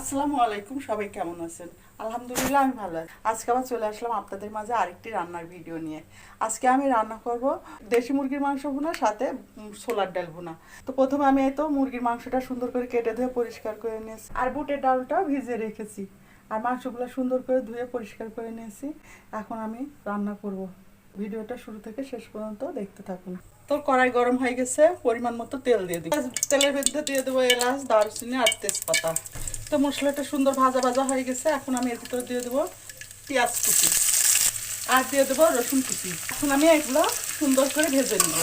আসসালামু আলাইকুম, সবাই কেমন আছেন? আলহামদুলিল্লাহ, আমি ভালো আছি। আজকে আবার চলে আসলাম আপনাদের মাঝে আরেকটি রান্নার ভিডিও নিয়ে। আজকে আমি রান্না করব দেশি মুরগির মাংস ভুনা সাথে ছোলার ডাল ভুনা। তো প্রথমে আমি এই তো মুরগির মাংসটা সুন্দর করে কেটে ধুয়ে পরিষ্কার করে নিয়েছি। আর বুটের ডালটাও ভিজিয়ে রেখেছি। আর মাংসগুলো সুন্দর করে ধুয়ে পরিষ্কার করে নিয়েছি। এখন আমি রান্না করব। ভিডিওটা শুরু থেকে শেষ পর্যন্ত দেখতে থাকুন। তো কড়াই গরম হয়ে গেছে, পরিমাণ মতো তেল দিয়ে দিই। তেলের ভেতরে দিয়ে দেবো এলাচ, দারচিনি আর তেজপাতা। তো মশলাটা সুন্দর ভাজা ভাজা হয়ে গেছে। এখন আমি এর ভিতরে দিয়ে দেবো পেঁয়াজ কুচি। আর দিয়ে দেবো রসুন কুচি। এখন আমি এগুলো সুন্দর করে ভেজে নিব।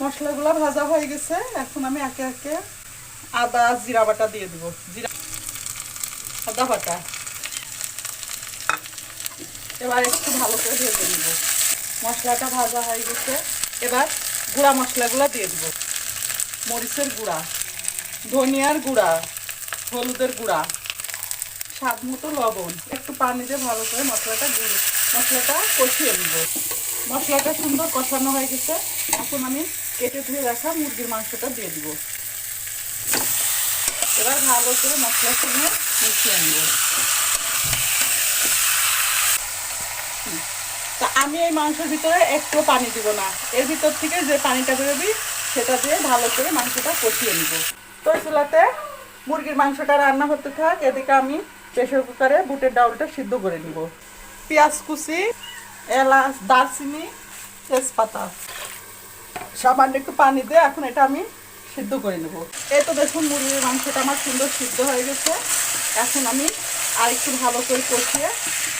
মশলাগুলো ভাজা হয়ে গেছে। এখন আমি একে একে আদা, জিরা বাটা দিয়ে দেবো। জিরা, আদা বাটা। এবার একটু ভালো করে ভেজে নিব। মশলাটা ভাজা হয়ে গেছে। এবার গুঁড়া মশলাগুলো দিয়ে দেবো। মরিচের গুঁড়া। ধনিয়ার গুঁড়া, হলুদের গুঁড়া, স্বাদ মতো লবণ, একটু পানি দিয়ে ভালো করে মশলাটা মশলাটা কষিয়ে নিব। মশলাটা সুন্দর কষানো হয়ে গেছে। এখন আমি কেটে ধুয়ে রাখা মুরগির মাংসটা দিয়ে দিব। এবার ভালো করে মশলার সঙ্গে মিশিয়ে নিব। তা আমি এই মাংসের ভিতরে একটু পানি দিব না। এর ভিতর থেকে যে পানিটা বেরোবি, সেটা দিয়ে ভালো করে মাংসটা কষিয়ে নিব। তো চুলাতে মুরগির মাংসটা রান্না হতে থাক, এদিকে আমি প্রেশার কুকারে বুটের ডাউলটা সিদ্ধ করে নিব। পেঁয়াজ কুচি, এলাচ, দারচিনি, তেজপাতা। সামান্য একটু পানি দিয়ে এখন এটা আমি সিদ্ধ করে নেব। এই তো দেখুন মুরগির মাংসটা আমার সুন্দর সিদ্ধ হয়ে গেছে। এখন আমি আর একটু ভালো করে কষিয়ে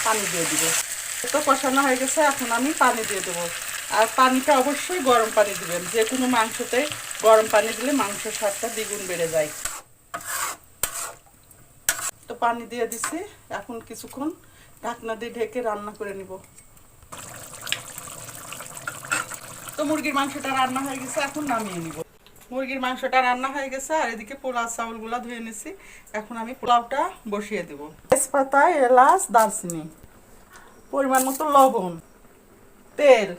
পানি দিয়ে দিব। তো কষানো হয়ে গেছে, এখন আমি পানি দিয়ে দেবো। আর পানিটা অবশ্যই গরম পানি দিবেন। যে কোনো মাংসতে গরম পানি দিলে মাংসের স্বাদটা দ্বিগুণ বেড়ে যায়। তো পানি দিয়ে দিছি। এখন কিছুক্ষণ ঢাকনা দিয়ে ঢেকে রান্না করে নিব। তো মুরগির মাংসটা রান্না হয়ে গেছে, এখন নামিয়ে নিব। মুরগির মাংসটা রান্না হয়ে গেছে, আর এদিকে পোলাও চাউলগুলো ধুয়ে নিছি। এখন আমি পোলাওটা বসিয়ে দেব। তেজপাতা, এলাচ, দারচিনি, পরিমাণ মতো লবণ, তেল।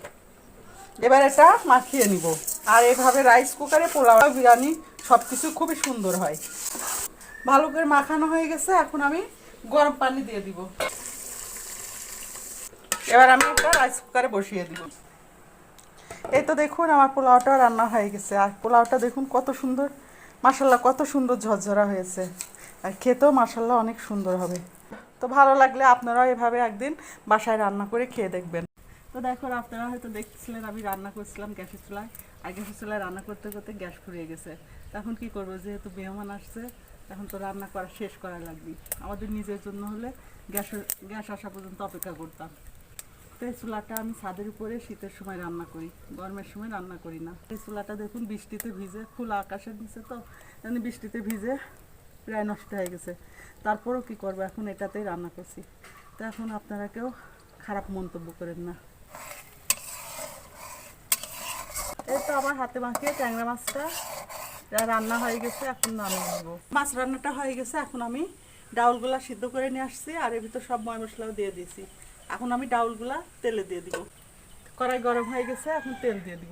এবার এটা মাখিয়ে নিব। আর এভাবে রাইস কুকারে পোলাও, বিরিয়ানি সব কিছু খুবই সুন্দর হয়। ভালো করে মাখানো হয়ে গেছে, এখন আমি গরম পানি দিয়ে দিব। এবার আমি এটা রাইস কুকারে বসিয়ে দিব। এই তো দেখুন, আমার পোলাওটা রান্না হয়ে গেছে। আর পোলাওটা দেখুন কত সুন্দর। মাসাল্লাহ কত সুন্দর ঝরঝরা হয়েছে। আর খেতেও মাসাল্লাহ অনেক সুন্দর হবে। তো ভালো লাগলে আপনারাও এভাবে একদিন বাসায় রান্না করে খেয়ে দেখবেন। তো দেখো, আপনারা হয়তো দেখছিলেন আমি রান্না করছিলাম গ্যাসের চুলায়। আর গ্যাসের চুলায় রান্না করতে করতে গ্যাস ফুরিয়ে গেছে। তখন কি করব? যেহেতু মেহমান আসছে, এখন তো রান্না করা শেষ করা লাগবে। আমাদের নিজের জন্য হলে গ্যাস গ্যাস আসা পর্যন্ত অপেক্ষা করতাম। তো এই চুলাটা আমি ছাদের উপরে শীতের সময় রান্না করি, গরমের সময় রান্না করি না। এই চুলাটা দেখুন, বৃষ্টিতে ভিজে খোলা আকাশের নিচে তো এমনি বৃষ্টিতে ভিজে প্রায় নষ্ট হয়ে গেছে। তারপরেও কি করব? এখন এটাতেই রান্না করছি। তো এখন আপনারা কেউ খারাপ মন্তব্য করেন না এই তো আমার হাতে মাখিয়ে ট্যাংরা মাছটা রান্না হয়ে গেছে, এখন নামিয়ে নেব। মাছ রান্নাটা হয়ে গেছে, এখন আমি ডাউলগুলা সিদ্ধ করে নিয়ে আসছি আর এর ভিতর সব ময় মশলাও দিয়ে দিয়েছি। এখন আমি ডাউলগুলা তেলে দিয়ে দিব। কড়াই গরম হয়ে গেছে, এখন তেল দিয়ে দিব।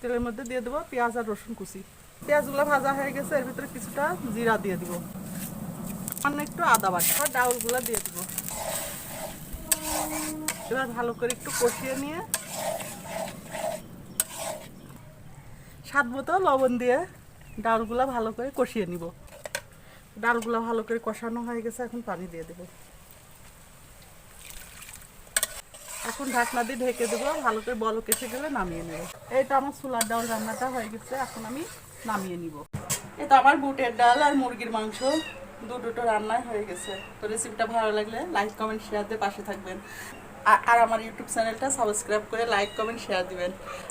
তেলের মধ্যে দিয়ে দেবো পেঁয়াজ আর রসুন কুচি। পেঁয়াজগুলো ভাজা হয়ে গেছে, এর ভিতরে কিছুটা জিরা দিয়ে দিব। সামান্য একটু আদা বাটা আর ডাউলগুলা দিয়ে দিব। এবার ভালো করে একটু কষিয়ে নিয়ে স্বাদ মতো লবণ দিয়ে ডালগুলো ভালো করে কষিয়ে নিব। ডালগুলো ভালো করে কষানো হয়ে গেছে, এখন পানি দিয়ে দেব। এখন ঢাকনা দিয়ে ঢেকে দেবো, ভালো করে বল কেসে গেলে নামিয়ে নেব। এইটা আমার ছোলার ডাল রান্নাটা হয়ে গেছে, এখন আমি নামিয়ে নিব। এটা আমার বুটের ডাল আর মুরগির মাংস, দুটো রান্নায় হয়ে গেছে। তো রেসিপিটা ভালো লাগলে লাইক কমেন্ট শেয়ার দিয়ে পাশে থাকবেন। আর আমার ইউটিউব চ্যানেলটা সাবস্ক্রাইব করে লাইক কমেন্ট শেয়ার দিবেন।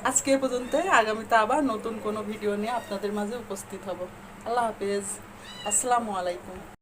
আজকে এ পর্যন্ত আগামীতে আবার নতুন কোনো ভিডিও নিয়ে আপনাদের মাঝে উপস্থিত হব। আল্লাহ হাফেজ। আসসালামু আলাইকুম।